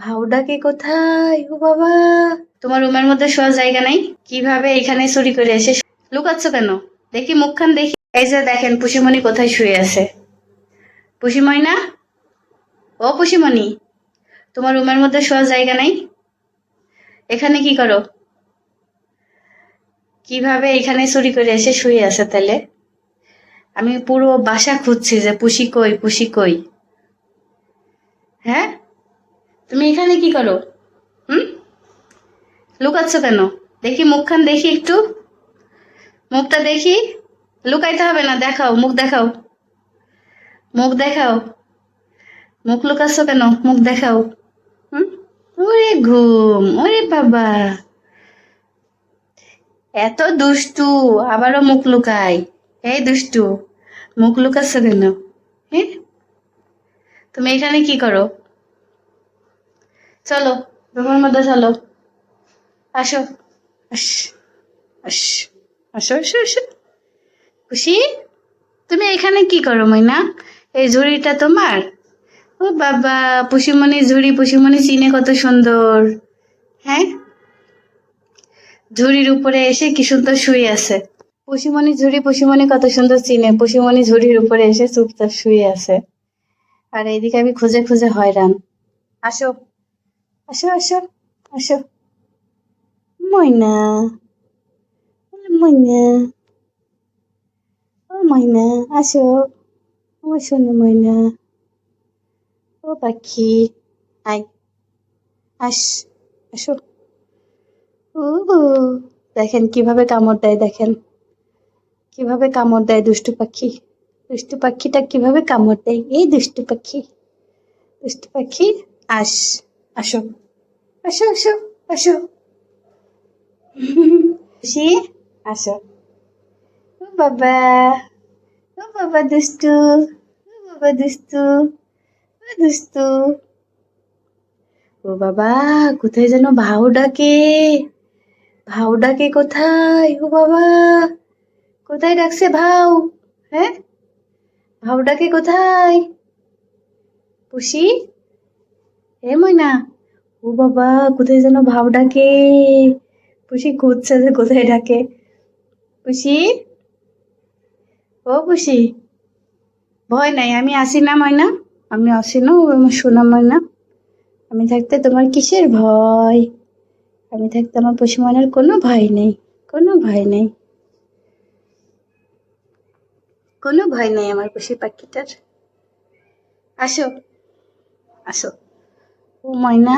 ভাউডাকে কোথায় ও বাবা? তোমার রুমের মধ্যে শোয়ার জায়গা নাই? কীভাবে এখানে চুরি করে এসে লুকাচ্ছ কেন? দেখি মুখখান দেখি। এই যে দেখেন, পুষিমণি কোথায় শুয়ে আছে? পুষিমণি না? ও পুষিমণি, তোমার রুমের মধ্যে শোয়ার জায়গা নাই? এখানে কি করো? কীভাবে এখানে চুরি করে এসে শুয়ে আছে তাহলে? আমি পুরো বাসা খুঁজছি যে পুষি কই পুষি কই? হ্যাঁ? তুমি এখানে কি করো? হুম? লুকাচ্ছ কেন? দেখি মুখখান দেখি একটু। মুখটা দেখি। লুকাইতে হবে না, দেখাও, মুখ দেখাও। মুখ দেখাও। মুখ লুকাচ্ছ কেন? মুখ দেখাও। হুম? ওরে ঘুম, ওরে বাবা। এত দুষ্টু, আবারও মুখ লুকাই। এই দুষ্টু, মুখ লুকাচ্ছ কেন? হ্যাঁ তুমি এখানে কি করো? চলো, রুমের মধ্যে চলো। আসো। আস আস, আসো খুশি? তুমি এখানে কি করো মইনা এই ঝুড়িটা তোমার? ও বাবা পুষিমণি ঝুড়ি, পুষিমণি চিনে কত সুন্দর। হ্যাঁ? ঝুড়ির উপরে এসে কি সুন্দর শুয়ে আছে। পুষিমণি ঝুড়ি, পুষিমণি কত সুন্দর চিনে। পুষিমণি ঝুড়ির উপরে এসে চুপচাপ শুয়ে আছে। আর এইদিকে আমি খুঁজে খুঁজে হয়রান। আসো। আসো আসো আসো। ময়না। ময়না। ও ময়না, আসো। ও শোনো ময়না। ও পাখি। আয়। আস, আসো। ও, দেখেন কীভাবে কামড় দেয়, দেখেন। কীভাবে কামড় দেয় দুষ্টু পাখি। দুষ্টু পাখিটা কীভাবে কামড় দেয়? এই দুষ্টু পাখি। দুষ্টু পাখি, আস, আসো। আসো আসো আসো। খুশি আসো। ও বাবা ও বাবা দুষ্টু, ও বাবা দুষ্টু, ও দুষ্টু। ও বাবা, কোথায় যেন ভাও ডাকে? ভাও ডাকে কোথায়? ও বাবা, কোথায় ডাকছে ভাও হ্যাঁ? ভাও ডাকে কোথায়? পুষি? এ ময়না ও বাবা, কোথায় যেন ভাব ডাকে। পুষি খুঁজছে যে কোথায় ডাকে। পুষি? ও পুষি, ভয় নাই, আমি আসি না ময়না। আমি আসি না, ও আমার সোনা ময়না। আমি থাকতে তোমার কিসের ভয়? আমি থাকতে আমার পুষি ময়নার কোনো ভয় নেই, কোনো ভয় নেই। কোনো ভয় নেই আমার পুষি পাখিটার। আসো আসো। ও ময়না